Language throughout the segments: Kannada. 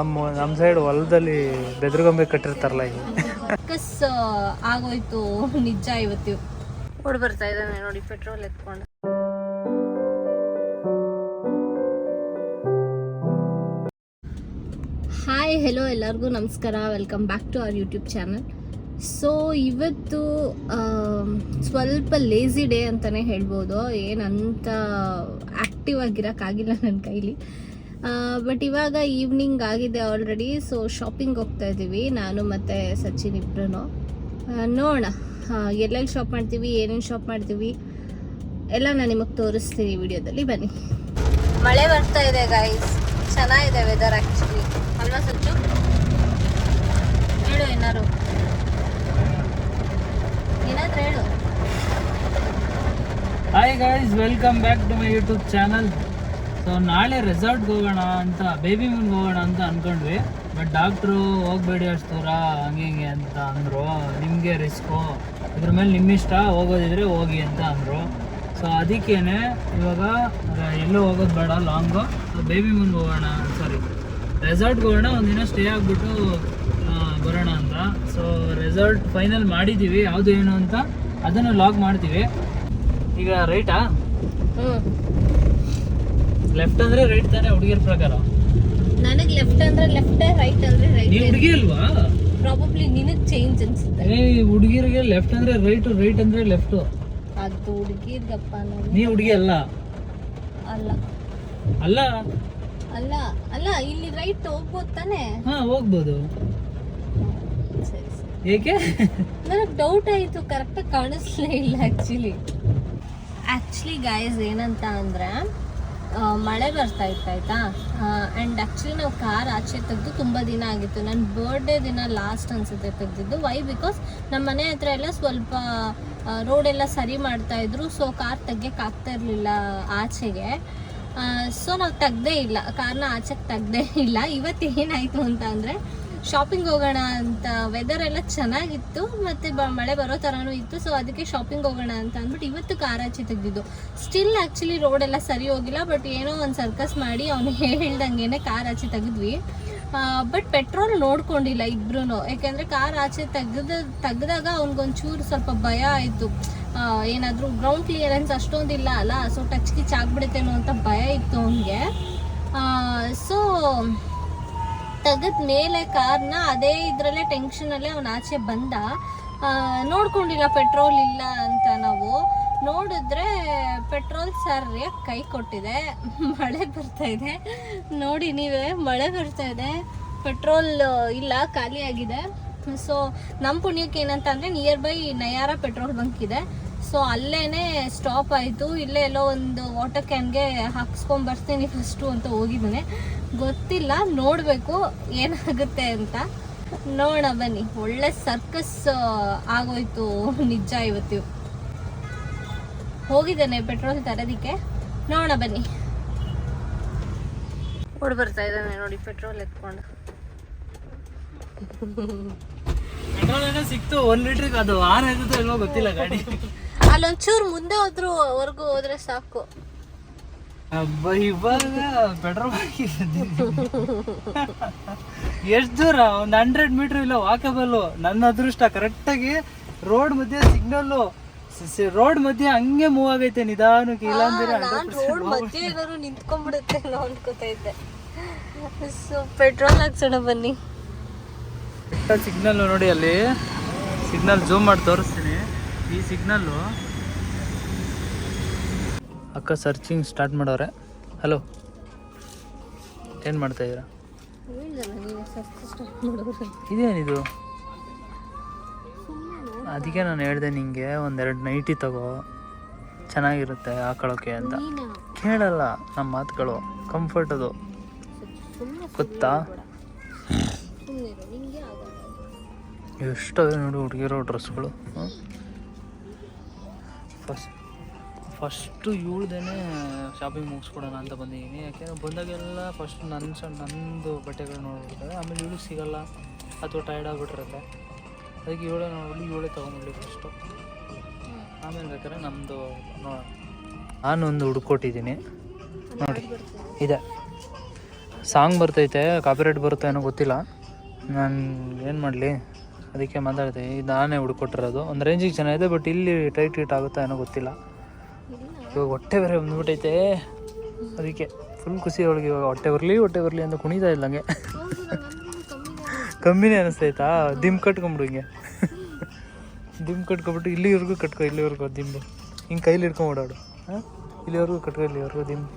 ನಮ್ಮ ನಮ್ಮ ಸೈಡ್ ಹೊಲದಲ್ಲಿ ಬೆದ್ರಗೊಂಬೆ ಕಟ್ಟಿರ್ತಾರಲ್ಲ ಈಗ. ಕಸ್ ಆಗೋಯ್ತು ನಿಜ ಇವತ್ತು. ಓಡ್ ಬರ್ತಾ ಇದ್ದಾನೆ ನೋಡಿ ಪೆಟ್ರೋಲ್ ಎತ್ಕೊಂಡು. ಹಾಯ್ ಹೆಲೋ ಎಲ್ಲರಿಗೂ ನಮಸ್ಕಾರ. Welcome back to our YouTube channel so ಇವತ್ತು ಸ್ವಲ್ಪ ಲೇಸಿ ಡೇ ಅಂತಲೇ ಹೇಳ್ಬೋದು. ಏನಂತ ಆ್ಯಕ್ಟಿವ್ ಆಗಿರೋಕ್ಕಾಗಿಲ್ಲ ನನ್ನ ಕೈಲಿ. ಬಟ್ ಇವಾಗ ಈವ್ನಿಂಗ್ ಆಗಿದೆ ಆಲ್ರೆಡಿ ಸೊ ಶಾಪಿಂಗ್ ಹೋಗ್ತಾ ಇದ್ದೀವಿ ನಾನು ಮತ್ತು ಸಚಿನ್ ಇಬ್ರು ನೋಡೋಣ. ಎಲ್ಲೆಲ್ಲಿ ಶಾಪ್ ಮಾಡ್ತೀವಿ ಏನೇನು ಶಾಪ್ ಮಾಡ್ತೀವಿ ಎಲ್ಲ ನಾನು ನಿಮಗೆ ತೋರಿಸ್ತೀನಿ ವಿಡಿಯೋದಲ್ಲಿ. ಬನ್ನಿ. ಮಳೆ ಬರ್ತಾ ಇದೆ ಗಾಯ್ಸ್ ಚೆನ್ನಾಗಿದೆ ವೆದರ್ ಆ್ಯಕ್ಚುಲಿ ಅಲ್ವಾ ಸಚ್ಚು? ಹೇಳು ಏನಾರು ಏನಾದ್ರು ಹೇಳು. Hi guys welcome back to my YouTube channel so ನಾಳೆ ರೆಸಾರ್ಟ್ಗೆ ಹೋಗೋಣ ಅಂತ ಬೇಬಿ ಮೂನ್ಗೆ ಹೋಗೋಣ ಅಂತ ಅಂದ್ಕೊಂಡ್ವಿ ಬಟ್ ಡಾಕ್ಟ್ರು ಹೋಗ್ಬೇಡಿ ಅಷ್ಟು ದೂರ, ಹಂಗೆ ಹಿಂಗೆ ಅಂತ ಅಂದರು. ನಿಮಗೆ ರಿಸ್ಕು ಇದ್ರ ಮೇಲೆ ನಿಮ್ಮಿಷ್ಟ, ಹೋಗೋದಿದ್ರೆ ಹೋಗಿ ಅಂತ ಅಂದರು. ಸೊ ಅದಕ್ಕೇನೆ ಇವಾಗ ಎಲ್ಲೂ ಹೋಗೋದು ಬೇಡ ಲಾಂಗು ಸೊ ಬೇಬಿ ಮೂನ್ಗೆ ಹೋಗೋಣ ಸಾರಿ ರೆಸಾರ್ಟ್ಗೆ ಹೋಗೋಣ, ಒಂದಿನ ಸ್ಟೇ ಆಗಿಬಿಟ್ಟು ಬರೋಣ ಅಂತ. ಸೊ ರೆಸಾರ್ಟ್ ಫೈನಲ್ ಮಾಡಿದ್ದೀವಿ ಯಾವುದು ಏನು ಅಂತ, ಅದನ್ನು ಲಾಗ್ ಮಾಡ್ತೀವಿ. ಈಗ ರೈಟಾ ಲೆಫ್ಟ್ ಅಂದ್ರೆ ರೈಟ್ ತಾನೆ ಹುಡುಗಿಯರ ಪ್ರಕಾರ? ನನಗೆ ಲೆಫ್ಟ್ ಅಂದ್ರೆ ಲೆಫ್ಟ್ ರೈಟ್ ಅಂದ್ರೆ ರೈಟ್ ಹುಡುಗಿ ಅಲ್ವಾ? ಪ್ರಾಬಬ್ಲಿ ನಿನಗೆ ಚೇಂಜ್ ಅನ್ಸುತ್ತೆ. ಏ ಹುಡುಗಿರಿಗೆ ಲೆಫ್ಟ್ ಅಂದ್ರೆ ರೈಟ್ ರೈಟ್ ಅಂದ್ರೆ ಲೆಫ್ಟ್ ಅದು ಹುಡುಗಿರ್ಗಪ್ಪ ನೀ ಹುಡುಗಿ ಅಲ್ಲ? ಅಲ್ಲ. ಅಲ್ಲ? ಅಲ್ಲ ಅಲ್ಲ ಇಲ್ಲಿ ರೈಟ್ ಹೋಗ್ಬೋದು ತಾನೆ. ಹಾ ಹೋಗ್ಬೋದು. ಏಕೆ? ನನಗೆ ಡೌಟ್ ಆಯಿತು ಕರೆಕ್ಟಾಗಿ ಕಾಣಿಸ್ಲೇ ಇಲ್ಲ ಆ್ಯಕ್ಚುಲಿ ಆ್ಯಕ್ಚುಲಿ ಗಾಯಸ್ ಏನಂತ ಅಂದರೆ ಮಳೆ ಬರ್ತಾ ಇತ್ತು, ಆಯಿತಾ? ಆ್ಯಂಡ್ ಆ್ಯಕ್ಚುಲಿ ನಾವು ಕಾರ್ ಆಚೆ ತೆಗೆದು ತುಂಬ ದಿನ ಆಗಿತ್ತು. ನನ್ನ ಬರ್ಡೇ ದಿನ ಲಾಸ್ಟ್ ಅನಿಸುತ್ತೆ ತೆಗೆದಿದ್ದು. ವೈ ಬಿಕಾಸ್ ನಮ್ಮ ಮನೆ ಹತ್ರ ಎಲ್ಲ ಸ್ವಲ್ಪ ರೋಡ್ ಎಲ್ಲ ಸರಿ ಮಾಡ್ತಾ ಇದ್ರು ಸೊ ಕಾರ್ ತೆಗ್ಯಕ್ಕೆ ಆಗ್ತಾ ಇರಲಿಲ್ಲ ಆಚೆಗೆ. ಸೊ ನಾವು ತೆಗ್ದೇ ಇಲ್ಲ. ಕಾರ್ನ ಆಚೆಗೆ ತೆಗ್ದೇ ಇಲ್ಲ. ಇವತ್ತು ಏನಾಯಿತು ಅಂತ ಅಂದರೆ ಶಾಪಿಂಗ್ ಹೋಗೋಣ ಅಂತ ವೆದರ್ ಎಲ್ಲ ಚೆನ್ನಾಗಿತ್ತು, ಮತ್ತೆ ಮಳೆ ಬರೋ ಥರನೂ ಇತ್ತು ಸೊ ಅದಕ್ಕೆ ಶಾಪಿಂಗ್ ಹೋಗೋಣ ಅಂತ ಅಂದ್ಬಿಟ್ಟು ಇವತ್ತು ಕಾರ್ ಆಚೆ ತೆಗೆದಿದ್ದು. ಸ್ಟಿಲ್ ಆ್ಯಕ್ಚುಲಿ ರೋಡ್ ಎಲ್ಲ ಸರಿ ಹೋಗಿಲ್ಲ ಬಟ್ ಏನೋ ಒಂದು ಸರ್ಕಸ್ ಮಾಡಿ ಅವನು ಹೇಳ್ದಂಗೆ ಕಾರ್ ಆಚೆ ತೆಗೆದ್ವಿ. ಬಟ್ ಪೆಟ್ರೋಲ್ ನೋಡ್ಕೊಂಡಿಲ್ಲ ಇಬ್ರು ಯಾಕೆಂದರೆ ಕಾರ್ ಆಚೆ ತೆಗೆದ, ತೆಗ್ದಾಗ ಅವ್ನಿಗೊಂಚೂರು ಸ್ವಲ್ಪ ಭಯ ಆಯಿತು. ಏನಾದರೂ ಗ್ರೌಂಡ್ ಕ್ಲಿಯರೆನ್ಸ್ ಅಷ್ಟೊಂದಿಲ್ಲ ಅಲ್ಲ ಸೊ ಟಚ್ ಕಿಚ್ ಆಗ್ಬಿಡುತ್ತೇನೋ ಅಂತ ಭಯ ಇತ್ತು ಅವನಿಗೆ. ಸೊ ತೆಗೆದ ಮೇಲೆ ಕಾರ್ನ ಅದೇ ಇದರಲ್ಲೇ ಟೆನ್ಷನಲ್ಲೇ ಅವನ ಆಚೆ ಬಂದ. ನೋಡ್ಕೊಂಡಿಲ್ಲ ಪೆಟ್ರೋಲ್ ಇಲ್ಲ ಅಂತ ನಾವು. ನೋಡಿದ್ರೆ ಪೆಟ್ರೋಲ್ ಸರಿಯಾಗಿ ಕೈ ಕೊಟ್ಟಿದೆ. ಮಳೆ ಬರ್ತಾ ಇದೆ. ನೋಡಿ ನೀವೇ, ಮಳೆ ಬರ್ತಾ ಇದೆ. ಪೆಟ್ರೋಲ್ ಇಲ್ಲ, ಖಾಲಿ ಆಗಿದೆ. ಸೊ ನಮ್ಮ ಪುಣ್ಯಕ್ಕೆ ಏನಂತ ಅಂದರೆ near by Nayara petrol bunk ಇದೆ. ಸೊ ಅಲ್ಲೇನೆ ಸ್ಟಾಪ್ ಆಯಿತು. ಇಲ್ಲೇ ಎಲ್ಲೋ ಒಂದು ವಾಟರ್ ಕ್ಯಾನ್ಗೆ ಹಾಕ್ಸ್ಕೊಂಡ್ ಬರ್ತೀನಿ ಫಸ್ಟು ಅಂತ ಹೋಗಿದ್ದಾನೆ. ಗೊತ್ತಿಲ್ಲ ನೋಡಬೇಕು ಏನಾಗುತ್ತೆ ಅಂತ. ನೋಡ ಬನ್ನಿ. ಒಳ್ಳೆ ಸರ್ಕಸ್ ಆಗೋಯ್ತು ನಿಜ ಇವತ್ತು. ಹೋಗಿದ್ದಾನೆ ಪೆಟ್ರೋಲ್ ತರೋದಿಕ್ಕೆ. ನೋಡ ಬನ್ನಿ. ಓಡ್ ಬರ್ತಾ ಇದ್ದಾನೆ ನೋಡಿ ಪೆಟ್ರೋಲ್ ಎತ್ಕೊಂಡು. ಪೆಟ್ರೋಲ್ ಏನೋ ಸಿಕ್ತು ಒಂದ್ ಲೀಟರ್ ಅದು ಆನ್ ಆಗುತ್ತೋ ಇಲ್ವೋ ಗೊತ್ತಿಲ್ಲ ಗಾಡಿ. ಅಲ್ಲೊಂಚೂರು ಮುಂದೆ ಹೋದ್ರು ವರ್ಗು ಹೋದ್ರೆ ಸಾಕು. ಅಬ್ಬ ಇವಾಗ ಪೆಟ್ರೋಲ್ ಎಷ್ಟು ದೂರ? ಒಂದು ಹಂಡ್ರೆಡ್ ಮೀಟರ್ ಇಲ್ಲ ವಾಕಬಲ್ ನನ್ನ ಅದೃಷ್ಟ ಕರೆಕ್ಟಾಗಿ ರೋಡ್ ಮಧ್ಯೆ ಸಿಗ್ನಲ್ಲು ರೋಡ್ ಮಧ್ಯೆ ಹಂಗೆ ಮೂವ್ ಆಗೈತೆ ನಿಧಾನಕ್ಕೆ. ಇಲ್ಲ ಅಂದ್ರೆ ರೋಡ್ ಮಧ್ಯೆ ಏನಾದ್ರು ನಿಂತ್ಕೊಂಡ್ಬಿಡುತ್ತೆ ಅನ್ಕೋತಾ ಇದ್ದೆ. ಸೊ ಪೆಟ್ರೋಲ್ ಹಾಕ್ಸೋಣ ಬನ್ನಿ. ಸಿಗ್ನಲ್ ನೋಡಿ ಅಲ್ಲಿ. ಸಿಗ್ನಲ್ ಜೂಮ್ ಮಾಡಿ ತೋರಿಸ್ತೀನಿ. ಈ ಸಿಗ್ನಲ್ಲು ಅಕ್ಕ ಸರ್ಚಿಂಗ್ ಸ್ಟಾರ್ಟ್ ಮಾಡವ್ರೆ ಹಲೋ ಏನು ಮಾಡ್ತಾ ಇದ್ದೀರಾ? ಇದೇನಿದು? ಅದಕ್ಕೆ ನಾನು ಹೇಳಿದೆ ನಿಂಗೆ ಒಂದೆರಡು ನೈಟಿ ತಗೋ. ಚೆನ್ನಾಗಿರುತ್ತೆ ಹಾಕೊಳ್ಳೋಕೆ ಅಂತ. ಕೇಳಲ್ಲ ನಮ್ಮ ಮಾತುಗಳು ಕಂಫರ್ಟ್ ಅದು. ಗೊತ್ತಾ? ಎಷ್ಟೋ ನೋಡಿ ಹುಡುಗಿರೋ ಡ್ರೆಸ್ಗಳು ಫಸ್ಟ್ ಫಸ್ಟು ಇವಳ್ದೇನೆ ಶಾಪಿಂಗ್ ಮುಗಿಸ್ಕೊಡೋಣ ಅಂತ ಬಂದಿದ್ದೀನಿ ಯಾಕೆಂದರೆ ಬಂದಾಗೆಲ್ಲ ಫಸ್ಟ್ ನನ್ನ ಸ, ನಂದು ಬಟ್ಟೆಗಳು ನೋಡ್ಬಿಡ್ತಾರೆ. ಆಮೇಲೆ ಇವಳು ಸಿಗೋಲ್ಲ ಅಥವಾ ಟೈರ್ಡ್ ಆಗಿಬಿಟ್ಟಿರುತ್ತೆ. ಅದಕ್ಕೆ ಇವಳೇ ನೋಡಿ ಇವಳೇ ತೊಗೊಂಡ್ಬಿಡಿ ಫಸ್ಟು ಆಮೇಲೆ ಬೇಕಾದ್ರೆ ನಮ್ಮದು ನೋಡೋಣ. ನಾನೊಂದು ಹುಡ್ಕೊಟ್ಟಿದ್ದೀನಿ. ನೋಡಿ, ಇದೆ. ಸಾಂಗ್ ಬರ್ತೈತೆ ಕಾಪಿರೈಟ್ ಬರುತ್ತೆ ಏನೋ ಗೊತ್ತಿಲ್ಲ. ನಾನು ಏನು ಮಾಡಲಿ? ಅದಕ್ಕೆ ಮಾತಾಡ್ತೀನಿ ನಾನೇ ಹುಡ್ಕೊಟ್ಟಿರೋದು. ಒಂದು ರೇಂಜಿಗೆ ಚೆನ್ನಾಗಿದೆ ಬಟ್ ಇಲ್ಲಿ ಟೈಟ್ ಟೈಟ್ ಆಗುತ್ತಾ ಏನೋ ಗೊತ್ತಿಲ್ಲ. ಇವಾಗ ಹೊಟ್ಟೆ ಬೇರೆ ಬಂದ್ಬಿಟ್ಟೈತೆ. ಅದಕ್ಕೆ ಫುಲ್ ಖುಷಿ ಅವಳಿಗೆ ಇವಾಗ ಹೊಟ್ಟೆ ಬರಲಿ ಹೊಟ್ಟೆ ಬರಲಿ ಅಂತ ಕುಣಿತಾ ಇಲ್ಲ ಹಂಗೆ. ಕಮ್ಮಿನೇ ಅನಿಸ್ತೈತಾ ದಿಮ್ ಕಟ್ಕೊಂಬಿಡು ಹಿಂಗೆ. ದಿಮ್ ಕಟ್ಕೊಬಿಟ್ಟು ಇಲ್ಲಿವರೆಗೂ ಕಟ್ಕೊ, ಇಲ್ಲಿವರೆಗೂ ದಿಂಬು. ಹಿಂಗೆ ಕೈಲಿ ಹಿಡ್ಕೊಂಡು ಓಡಾಡು. ಹಾಂ? ಇಲ್ಲಿವರೆಗೂ ಕಟ್ಕೊ, ಇಲ್ಲಿವರೆಗೂ ದಿಂಬು.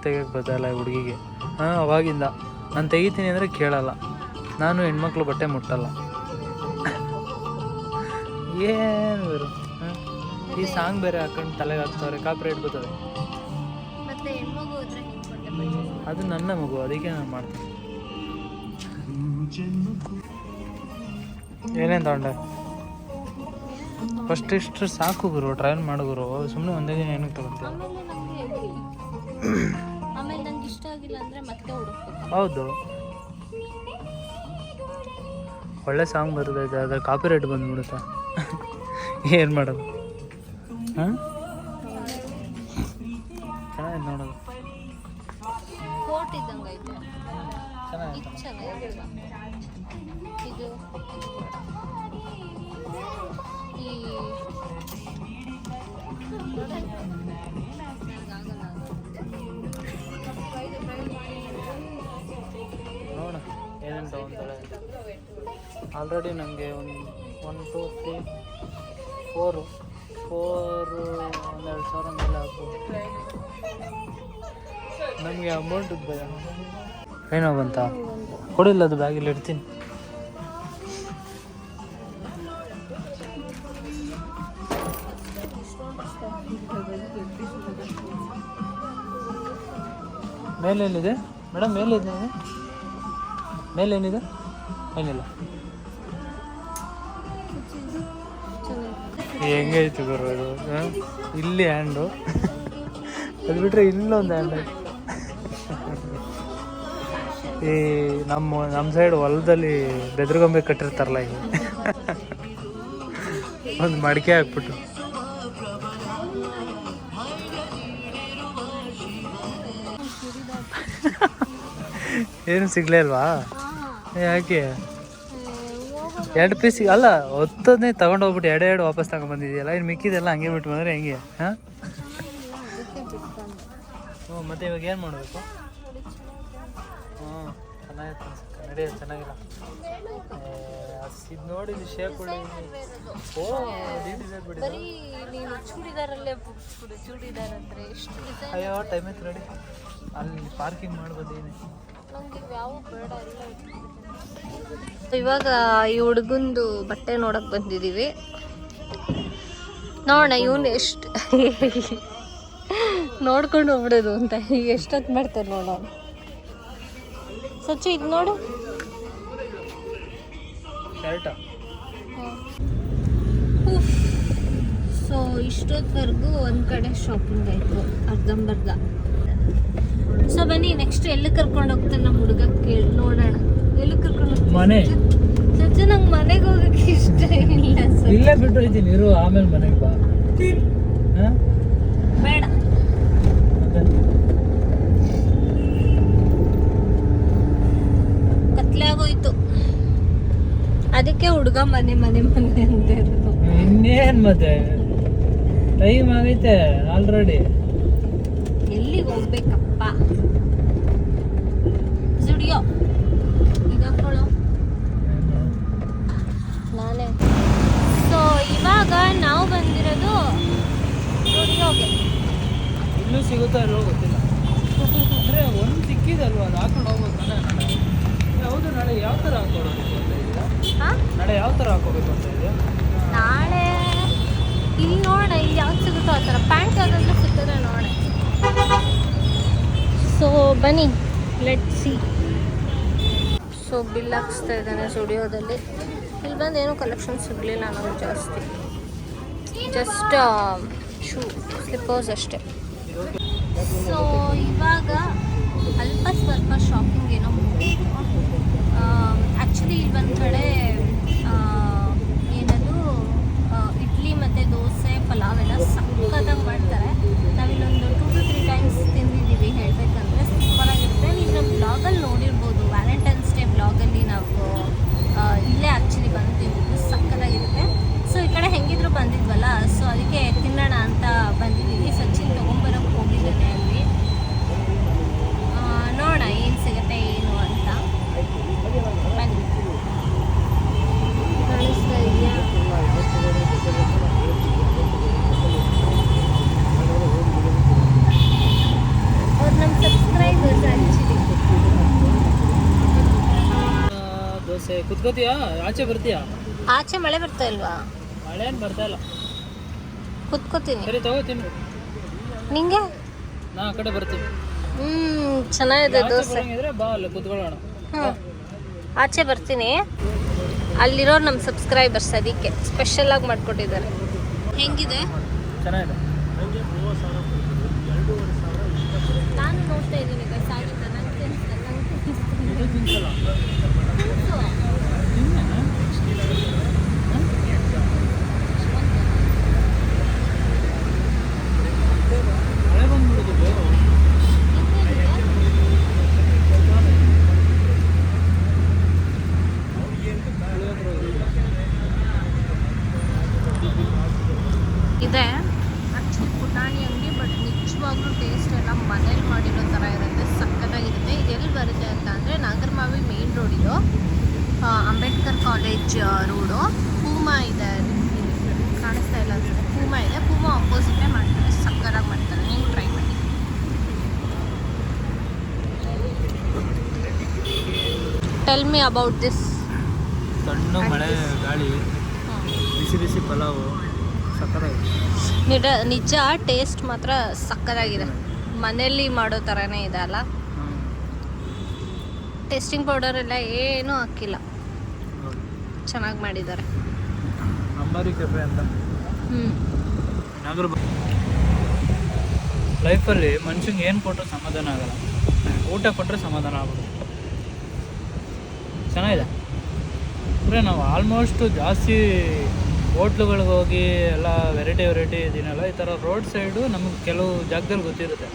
ತೆಗಿಯಕ್ಕೆ ಬರ್ತಲ್ಲ ಈ ಹುಡುಗಿಗೆ. ಹಾಂ, ಅವಾಗಿಂದ. ನಾನು ತೆಗಿತೀನಿ ಅಂದರೆ ಕೇಳಲ್ಲ. ನಾನು ಹೆಣ್ಮಕ್ಳು ಬಟ್ಟೆ ಮುಟ್ಟಲ್ಲ. ಏನು ಈ ಸಾಂಗ್ ಬೇರೆ ಹಾಕೊಂಡು ತಲೆಗೆ ಹಾಕ್ತವ್ರೆ ಕಾಪ್ರೇಟ್ ಬರ್ತದೆ ಅದು ನನ್ನ ಮಗು ಅದಕ್ಕೆ ನಾನು ಮಾಡ್ತೀನಿ. ಏನೇನು ತಗೊಂಡೆ? ಫಸ್ಟ್ ಇಷ್ಟು ಸಾಕು ಗುರು ಟ್ರಯಲ್ ಮಾಡು ಗುರು. ಸುಮ್ಮನೆ ಒಂದೇ ದಿನ ಏನಕ್ಕೆ ತಗೊಳ್ತೀವಿ ಹೌದು. ಒಳ್ಳೆ ಸಾಂಗ್ ಬರ್ತೈತೆ ಅದ್ರ ಕಾಪಿ ರೇಟ್ ಬಂದ್ಬಿಡುತ್ತೆ? ಏನು ಮಾಡೋದು? ಹಾಂ? ಚೆನ್ನಾಗಿದೆ ನೋಡೋದು ಕೋಟ್ ಇದ್ದಂಗೆ ಐತೆ. ಚೆನ್ನಾಗಿದೆ. ಇದು ಚೆನ್ನಾಗಿಲ್ಲ ಇದು ಈ ನಂಗಾಗಲ್ಲ ಅದು. ನೋಡ ಏನೇನು ತಗೊಂತಾಳೆ. ಆಲ್ರೆಡಿ ನನಗೆ ಒಂದು one two three four four, ಒಂದೆರಡು ಸಾವಿರ ಮೇಲೆ ಆಗ್ಬೋದು. ನಮಗೆ ಅಮೌಂಟ್ ಏನೋ ಬಂತ? ಕೊಡಿಲ್ಲ ಅದು ಬ್ಯಾಗಲ್ಲಿ ಇಡ್ತೀನಿ. ಮೇಲೇನಿದೆ? ಮೇಡಮ್ ಮೇಲಿದೆ ಮೇಲೇನಿದೆ? ಏನಿಲ್ಲ. ಹೆಂಗೈತು ಇದು? ಹ? ಇಲ್ಲಿ ಹ್ಯಾಂಡು ಅದು ಬಿಟ್ಟರೆ ಇಲ್ಲೊಂದು ಹ್ಯಾಂಡ್ ಈ ನಮ್ಮ ನಮ್ಮ ಸೈಡ್ ಹೊಲದಲ್ಲಿ ಬೆದ್ರಗೊಂಬೆ ಕಟ್ಟಿರ್ತಾರಲ್ಲ ಈಗ. ಒಂದು ಮಡಿಕೆ ಹಾಕ್ಬಿಟ್ಟು. ಏನು ಸಿಗ್ಲೇ ಅಲ್ವಾ ಯಾಕೆ? ಎರಡು ಪೀಸ್ ಅಲ್ಲ ಹೊತ್ತದನ್ನೇ ತಗೊಂಡು ಹೋಗ್ಬಿಟ್ಟು ಎರಡು ಎರಡು ವಾಪಸ್ ತಗೊಂಡ್ಬಂದಿದೆಯಲ್ಲ ಇನ್ನು ಮಿಕ್ಕಿದೆಲ್ಲ ಹಂಗೆ ಬಿಟ್ಟು ಬಂದ್ರೆ ಹೆಂಗೆ? ಹಾಂ? ಹ್ಞೂ ಮತ್ತೆ ಇವಾಗ ಏನು ಮಾಡಬೇಕು? ಹ್ಞೂ ಚೆನ್ನಾಗಿತ್ತು ಅನ್ಸುತ್ತೆ. ನಡಿ ಅದು ಚೆನ್ನಾಗಿಲ್ಲ ಇದು ನೋಡಿ ಇದು ಶೇಪ್ ಕೂಡ ಓ ಡಿಸೈನ್ ಬಿಡಿ ಬರೀ ನೀನು ಚೂಡಿದಾರಲ್ಲೇ ಬಿಟ್ಬಿಡು ಚೂಡಿದಾರ್ ಅಂದ್ರೆ ಎಷ್ಟು ಡಿಸೈನ್ ಅಯ್ಯೋ ಟೈಮ್ ಐತೆ ನೋಡಿ. ಅಲ್ಲಿ ಪಾರ್ಕಿಂಗ್ ಮಾಡ್ಬೋದು ಏನೇ. ಇವಾಗ ಈ ಹುಡುಗಂದು ಬಟ್ಟೆ ನೋಡಕ್ ಬಂದಿದೀವಿ. ನೋಡೋಣ ಇವನ್ ಎಷ್ಟು ನೋಡ್ಕೊಂಡು ಹೋಗ್ಬಿಡೋದು ಅಂತ. ಈಗ ಎಷ್ಟೊತ್ತು ಮಾಡ್ತಾರೆ ನೋಡೋಣ. ಸಚ್ಚು ಇದು ನೋಡು. ಸೊ ಇಷ್ಟೊತ್ವರೆಗೂ ಒಂದು ಕಡೆ ಶಾಪಿಂಗ್ ಆಯಿತು. ಅರ್ಧಂಬರ್ಧ. ಸೊ ಬನ್ನಿ ನೆಕ್ಸ್ಟ್ ಎಲ್ಲಿ ಕರ್ಕೊಂಡು ಹೋಗ್ತಾನೆ ನಮ್ಮ ಹುಡುಗ ಕೇಳಿ ನೋಡೋಣ. ಎಲ್ಲಿ ಕರ್ಕೊಂಡು ಮನೆ. ಸಜ್ಜು ನಂಗೆ ಮನೆಗೆ ಹೋಗಕ್ಕೆ ಇಷ್ಟ ಇಲ್ಲ ಸರ್. ಇಲ್ಲೇ ಬಿಟ್ಟು ಹೋಯ್ತೀನಿ ಇರು ಆಮೇಲೆ ಮನೆಗೆ ಬಾ. ಹಾಂ? ಬೇಡ. ಕತ್ಲೆ ಆಗೋಯ್ತು. ಅದಕ್ಕೆ ಹುಡುಗ ಮನೆ ಮನೆ ಮನೆ ಅಂತ ಇರೋದು. ಇನ್ನೇನ್ ಮತ್ತೆ? ಟೈಮ್ ಆಗೈತೆ ಆಲ್ರೆಡಿ ಎಲ್ಲಿಗೆ ಹೋಗ್ಬೇಕಪ್ಪ ಜುಡಿಯೋ ಇದಾಕೊಳ್ಳೋ ನಾನೇ ಸೊ ಇವಾಗ ನಾವು ಬಂದಿರೋದು ಸ್ಟುಡಿಯೋಗೆ ಇಲ್ಲೂ ಸಿಗುತ್ತಾ ಇರೋ ಗೊತ್ತಿಲ್ಲ. ಅಂದ್ರೆ ಒಂದು ಸಿಕ್ಕಿದಲ್ವ ಅದು ಹಾಕೊಂಡು ಹೋಗ್ಬೋದು ನಾಳೆ. ಏ, ಹೌದು ನಾಳೆ ಯಾವ ಥರ ಹಾಕೋಬೇಕು ಅಂತ ಇದೆಯಾ? ಹಾಂ? ನಾಳೆ ಯಾವ ಥರ ಹಾಕೋಬೇಕು ಅಂತ ಇದೆಯಾ? ನಾಳೆ ಇಲ್ಲಿ ನೋಡೋಣ ಇಲ್ಲಿ ಯಾವ್ದು ಸಿಗುತ್ತೋ ಆ ಥರ ಪ್ಯಾಂಟ್ ಯಾವುದಾದ್ರೂ ಸಿಕ್ಕಿದ್ರೆ ನೋಡೋಣ. ಸೊ ಬನ್ನಿ ಲೆಟ್ ಸಿ ಸೊ ಬಿಲ್ ಹಾಕ್ಸ್ತಾ ಇದ್ದಾನೆ ಸ್ಟುಡಿಯೋದಲ್ಲಿ. ಇಲ್ಲಿ ಬಂದು ಏನೂ ಕಲೆಕ್ಷನ್ ಸಿಗಲಿಲ್ಲ ನಾವು ಜಾಸ್ತಿ. Just shoe. ಸ್ಲಿಪ್ಪರ್ಸ್ ಅಷ್ಟೇ. ಸೊ ಇವಾಗ ಅಲ್ಪ ಸ್ವಲ್ಪ ಶಾಪಿಂಗ್ ಏನೋ ಮುಗೀತು ಆ್ಯಕ್ಚುಲಿ ಇಲ್ಲಿ ಒಂದು ಕಡೆ ಆ, ಏನದು ಆ, ಇಡ್ಲಿ ಮತ್ತು ದೋಸೆ ಪಲಾವ್ ಎಲ್ಲ ಸಕ್ಕತ್ತಾಗಿ ಮಾಡ್ತಾರೆ ನಾವಿಲ್ಲೊಂದು ಟೂ ಟು ತ್ರೀ ಟೈಮ್ಸ್ ತಿಂದಿದ್ದೀವಿ ಹೇಳಬೇಕಂದ್ರೆ ಕುತ್ಕೋತೀಯಾ ಆಚೆ ಬರ್ತೀಯಾ? ಆಚೆ ಮಳೆ ಬರ್ತಾ ಇಲ್ವಾ? ಮಳೆ ಏನು ಬರ್ತಾ ಇಲ್ಲ. ಕುತ್ಕೋತೀನಿ. ಸರಿ ತಗೋತೀನಿ ನಿಂಗೆ? ನಾ ಆ ಕಡೆ ಬರ್ತೀನಿ. ಹ್ಮ್ ಚೆನ್ನಾಗಿದೆ ದೋಸೆ. ಬರಂಗಿದ್ರೆ ಬಾ ಅಲ್ಲಿ ಕುತ್ಕೊಳ್ಳೋಣ. ಹ್ಮ್. ಆಚೆ ಬರ್ತೀನಿ. ಅಲ್ಲಿರೋ ನಮ್ಮ ಸಬ್ಸ್ಕ್ರೈಬರ್ಸ್ ಅದಕ್ಕೆ ಸ್ಪೆಷಲ್ ಆಗಿ ಮಾಡ್ಕೊಟ್ಟಿದ್ದಾರೆ. ಹೆಂಗಿದೆ? ಚೆನ್ನಾಗಿದೆ. ನಾನು ನೋಡ್ತಾ ಇದ್ದೀನಿ guys, ಆಗಿಲ್ಲ ನಂಗೆ ತಿನ್ಸ್ದೆ, ನಂಗೆ ತಿನ್ಸ್ದೆ. ಇದು ತಿನ್ಸಲ್ಲ ತಿನ್ಸು. ಮಳೆ ಬಂದ್ಬಿಡುದು ಬೇಗ ಇದೆ ಆಕ್ಚುಲಿ ಪುಟಾಣಿ ಅಂಗಡಿ ಬಟ್ ನಿಜವಾಗ್ಲೂ ಟೇಸ್ಟ್ ಎಲ್ಲ ಮನೇಲಿ ಮಾಡಿರೋ ಥರ ಇರುತ್ತೆ ಸಕ್ಕತ್ತಾಗಿರುತ್ತೆ ಇದು ಎಲ್ಲಿ ಬರುತ್ತೆ ಅಂತ ಅಂದರೆ ನಾಗರಮಾವಿ ಮೇನ್ ರೋಡ್ ಇದು ಆ, ಅಂಬೇಡ್ಕರ್ ಕಾಲೇಜ್ ರೋಡು ಪೂಮಾ ಇದೆ ಇಲ್ಲಿ ಕಾಣಿಸ್ತಾ ಇಲ್ಲ ಅನ್ಸುತ್ತೆ ಪೂಮಾ ಇದೆ ಪೂಮಾ ಅಪೋಸಿಟೇ ಮಾಡ್ತಾರೆ ಸಕ್ಕತ್ತಾಗಿ ಮಾಡ್ತಾರೆ ನೀವು ಟ್ರೈ ಮಾಡಿ ಟೆಲ್ ಮಿ ಅಬೌಟ್ ದಿಸ್ ಸಣ್ಣ ಮಳೆ ಗಾಳಿ ಬಿಸಿ ಬಿಸಿ ಪಲಾವು ಸಕ್ಕತ್ತಾಗಿದೆ ನಿಜ ನಿಜ ಟೇಸ್ಟ್ ಮಾತ್ರ ಸಕ್ಕತ್ತಾಗಿದೆ ಮನೆಯಲ್ಲಿ ಮಾಡೋ ಥರನೇ ಇದೆ ಅಲ್ಲ? ಟೇಸ್ಟಿಂಗ್ ಪೌಡರ್ ಎಲ್ಲ ಏನೂ ಹಾಕಿಲ್ಲ. ಚೆನ್ನಾಗಿ ಮಾಡಿದ್ದಾರೆ. ಲೈಫಲ್ಲಿ ಮನುಷ್ಯಂಗೆ ಏನು ಕೊಟ್ಟರು ಸಮಾಧಾನ ಆಗಲ್ಲ. ಊಟ ಕೊಟ್ಟರೆ ಸಮಾಧಾನ ಆಗೋದು ಚೆನ್ನಾಗಿದೆ. ಅಂದರೆ ನಾವು ಆಲ್ಮೋಸ್ಟು ಜಾಸ್ತಿ ಹೋಟ್ಲುಗಳಿಗೆ ಹೋಗಿ ಎಲ್ಲ ವೆರೈಟಿ ವೆರೈಟಿ ಇದನ್ನೆಲ್ಲ ಈ ಥರ ರೋಡ್ ಸೈಡು ನಮಗೆ ಕೆಲವು ಜಾಗದಲ್ಲಿ ಗೊತ್ತಿರುತ್ತೆ.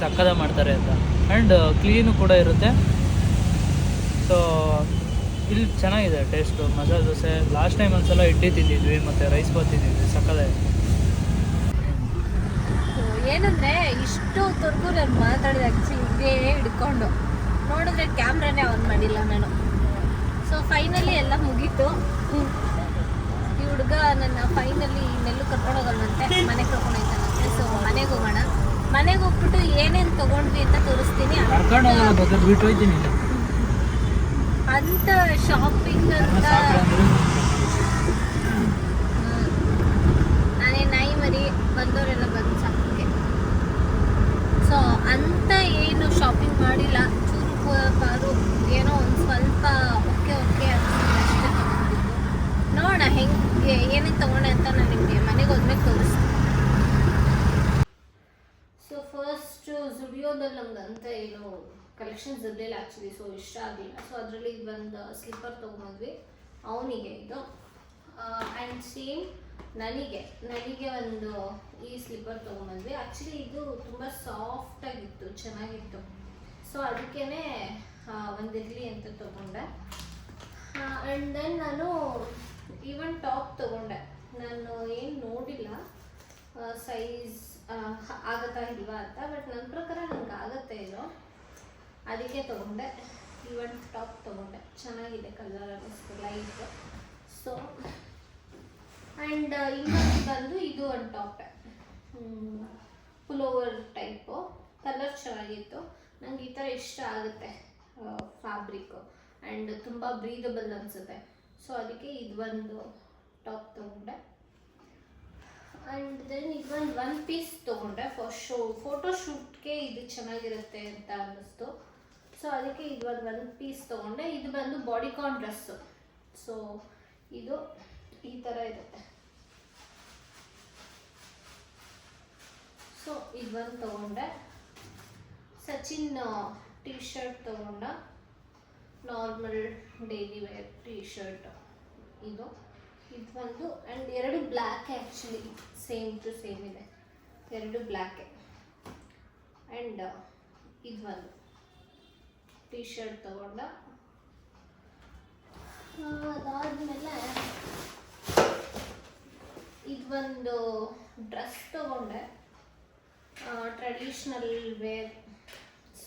ಸಕ್ಕದ ಮಾಡ್ತಾರೆ ಅಂತ. ಆ್ಯಂಡ್ ಕ್ಲೀನು ಕೂಡ ಇರುತ್ತೆ. ಸೊ ಇಲ್ಲಿ ಚೆನ್ನಾಗಿದೆ taste masala dosa last time ಒಂದ್ಸಲ ಇಡ್ಲಿ ತಿಂದಿದ್ವಿ, ಮತ್ತು ರೈಸ್ ಬಾತ್ ತಿಂದಿದ್ವಿ ಸಕ್ಕದಾಗಿದೆ ಏನಂದ್ರೆ, ಇಷ್ಟು ತುರ್ಗು ನಾನು ಮಾತಾಡಿದ ಇದೇ ಹಿಡ್ಕೊಂಡು. ನೋಡಿದ್ರೆ ಕ್ಯಾಮ್ರಾನೇ ಆನ್ ಮಾಡಿಲ್ಲ ನಾನು. ಸೊ ಫೈನಲಿ ಎಲ್ಲ ಮುಗೀತು. ಈ ಹುಡುಗ ನನ್ನ ಫೈನಲಿ ಇನ್ನೆಲ್ಲೂ ಕರ್ಕೊಂಡು ಹೋಗಲ್ವಂತೆ ಮನೆಗೆ ಕರ್ಕೊಂಡು ಹೋಗ್ತಾನಂತೆ ಸೊ ಮನೆಗೆ ಹೋಗೋಣ. ಮನೆಗೆ ಹೋಗ್ಬಿಟ್ಟು ಏನೇನು ತೊಗೊಂಡ್ವಿ ಅಂತ ತೋರಿಸ್ತೀನಿ. ಅಂತ ಶಾಪಿಂಗ್ ಅಂತ ನಾನೇ ನಾಯಿ ಮರಿ ಬಂದವರೆಲ್ಲ ಬಂದು ಸಾಕಿಗೆ ಸೊ ಅಂತ ಏನು ಶಾಪಿಂಗ್ ಮಾಡಿಲ್ಲ. ಪ- ಏನೋ ಒಂದು ಸ್ವಲ್ಪ ಓಕೆ ಓಕೆ ಅನ್ಸುತ್ತೆ ನೋಡೋಣ ಹೆಂಗೆ ಏನೇನು ತಗೊಂಡೆ ಅಂತ ನಾನು ನಿಮಗೆ ಮನೆಗೆ ಹೋದ್ಮೇಲೆ ತೋರಿಸ್ತೀನಿ. ಸೊ ಫಸ್ಟ್ ಜುಡಿಯೋದಲ್ಲಿ ಅಂತ ಏನು ಕಲೆಕ್ಷನ್ಸ್ ಇರಲಿಲ್ಲ ಆ್ಯಕ್ಚುಲಿ ಸೊ ಇಷ್ಟ ಆಗಲಿಲ್ಲ ಸೊ ಅದರಲ್ಲಿ ಒಂದು ಸ್ಲಿಪ್ಪರ್ ತೊಗೊಂಡ್ವಿ ಅವನಿಗೆ ಇದು. ಆ್ಯಂಡ್ ಸೇಮ್ ನನಗೆ. ನನಗೆ ಒಂದು ಈ ಸ್ಲಿಪ್ಪರ್ ತೊಗೊಂಬಂದ್ವಿ. ಆ್ಯಕ್ಚುಲಿ ಇದು ತುಂಬ ಸಾಫ್ಟಾಗಿತ್ತು ಚೆನ್ನಾಗಿತ್ತು. ಸೊ ಅದಕ್ಕೇ ಒಂದಿರಲಿ ಅಂತ ತಗೊಂಡೆ. ಆ್ಯಂಡ್ ದೆನ್ ನಾನು ಈವನ್ ಟಾಪ್ ತೊಗೊಂಡೆ. ನಾನು ಏನು ನೋಡಿಲ್ಲ ಸೈಜ್ ಆಗತ್ತಾ ಇಲ್ವಾ ಅಂತ ಬಟ್ ನನ್ನ ಪ್ರಕಾರ ನಂಗೆ ಆಗತ್ತೆ ಇದು ಅದಕ್ಕೆ ತೊಗೊಂಡೆ. ಈವನ್ ಟಾಪ್ ತೊಗೊಂಡೆ. ಚೆನ್ನಾಗಿದೆ ಕಲರ್ ಅನ್ನಿಸ್ತು ಲೈಟ್ ಸೊ ಆ್ಯಂಡ್ ಇನ್ನೊಂದು ಬಂದು ಇದು ಒಂದು ಟಾಪೆ ಪುಲೋವರ್ ಟೈಪು ಕಲರ್ ಚೆನ್ನಾಗಿತ್ತು. ನಂಗೆ ಈ ಥರ ಇಷ್ಟ ಆಗುತ್ತೆ ಫ್ಯಾಬ್ರಿಕ್ಕು ಆ್ಯಂಡ್ ತುಂಬ ಬ್ರೀದಬಲ್ ಅನಿಸುತ್ತೆ. ಸೊ ಅದಕ್ಕೆ ಇದು ಒಂದು ಟಾಪ್ ತೊಗೊಂಡೆ. ಆ್ಯಂಡ್ ದೆನ್ ಇದೊಂದು ಒನ್ ಪೀಸ್ ತೊಗೊಂಡೆ ಫಾರ್ ಶೋ ಫೋಟೋ ಶೂಟ್ಗೆ ಇದು ಚೆನ್ನಾಗಿರುತ್ತೆ ಅಂತ ಅನ್ನಿಸ್ತು. ಸೊ ಅದಕ್ಕೆ ಇದು ಒಂದು ಒನ್ ಪೀಸ್ ತೊಗೊಂಡೆ. ಇದು ಬಂದು ಬಾಡಿಕಾನ್ ಡ್ರೆಸ್ಸು ಸೊ ಇದು ಈ ಥರ ಇರುತ್ತೆ. ಸೊ ಇದು ಒಂದು ತೊಗೊಂಡೆ. ಸಚಿನ್ ಟೀ ಶರ್ಟ್ ತೊಗೊಂಡ normal daily wear T shirt ಇದು ಇದು ಒಂದು ಆ್ಯಂಡ್ ಎರಡು ಬ್ಲ್ಯಾಕೆ ಆ್ಯಕ್ಚುಲಿ ಸೇಮ್ ಟು ಸೇಮ್ ಇದೆ. ಎರಡು ಬ್ಲ್ಯಾಕೆ ಆ್ಯಂಡ್ ಇದು ಒಂದು ಟಿ ಶರ್ಟ್ ತಗೊಂಡ ಅದಾದಮೇಲೆ ಇದು ಒಂದು ಡ್ರೆಸ್ ತಗೊಂಡೆ. ಟ್ರೆಡಿಷ್ನಲ್ ವೇರ್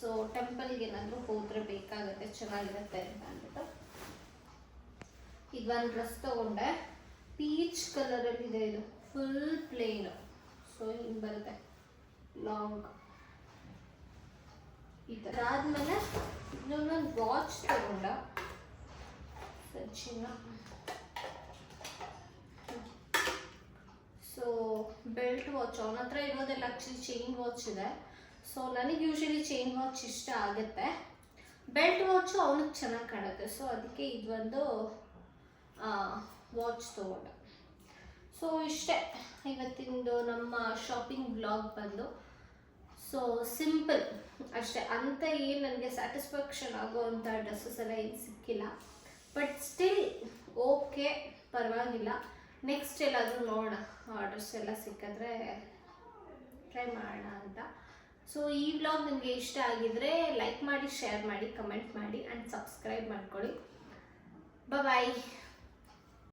ಸೊ ಟೆಂಪಲ್ಗೆ ಏನಾದರೂ ಹೋದರೆ ಬೇಕಾಗುತ್ತೆ, ಚೆನ್ನಾಗಿರುತ್ತೆ ಅಂತ ಅಂದ್ಬಿಟ್ಟು ಇದೊಂದು ಡ್ರೆಸ್ ತಗೊಂಡೆ. ಪೀಚ್ ಕಲರಲ್ಲಿ ಇದೆ ಇದು. ಫುಲ್ ಪ್ಲೇನ್ ಸೊ ಹಿಂಗೆ ಬರುತ್ತೆ. ಲಾಂಗ್ ಈ ಥರ ಆದಮೇಲೆ ಇನ್ನೊಂದೊಂದು ವಾಚ್ ತಗೊಂಡ. ಸಚಿನ ಸೊ ಬೆಲ್ಟ್ ವಾಚ್ ಅವನ ಹತ್ರ ಇರೋದೆಲ್ಲ ಆ್ಯಕ್ಚುಲಿ ಚೈನ್ ವಾಚ್ ಇದೆ. ಸೊ ನನಗೆ ಯೂಶಲಿ ಚೈನ್ ವಾಚ್ ಇಷ್ಟ ಆಗುತ್ತೆ. ಬೆಲ್ಟ್ ವಾಚು ಅವನಿಗೆ ಚೆನ್ನಾಗಿ ಕಾಣುತ್ತೆ. ಸೊ ಅದಕ್ಕೆ ಇದೊಂದು ವಾಚ್ ತೊಗೊಂಡೆ. ಸೊ ಇಷ್ಟೇ. ಇವತ್ತಿಂದು ನಮ್ಮ ಶಾಪಿಂಗ್ ಬ್ಲಾಗ್ ಬಂದು. ಸೊ ಸಿಂಪಲ್ ಅಷ್ಟೇ. ಅಂತ ಏನು ನನಗೆ ಸ್ಯಾಟಿಸ್ಫ್ಯಾಕ್ಷನ್ ಆಗೋವಂಥ ಡ್ರೆಸ್ಸಸ್ ಎಲ್ಲ ಏನು ಸಿಕ್ಕಿಲ್ಲ. ಬಟ್ ಸ್ಟಿಲ್ ಓಕೆ ಪರವಾಗಿಲ್ಲ. ನೆಕ್ಸ್ಟ್ ಎಲ್ಲಾದರೂ ನೋಡೋಣ ಆರ್ಡರ್ಸ್ ಎಲ್ಲ ಸಿಕ್ಕಿದ್ರೆ ಟ್ರೈ ಮಾಡೋಣ ಅಂತ. ಸೊ ಈ ವ್ಲಾಗ್ ನಿಮಗೆ ಇಷ್ಟ ಆಗಿದ್ರೆ ಲೈಕ್ ಮಾಡಿ ಶೇರ್ ಮಾಡಿ ಕಮೆಂಟ್ ಮಾಡಿ ಆ್ಯಂಡ್ ಸಬ್ಸ್ಕ್ರೈಬ್ ಮಾಡ್ಕೊಳ್ಳಿ. ಬಾಯ್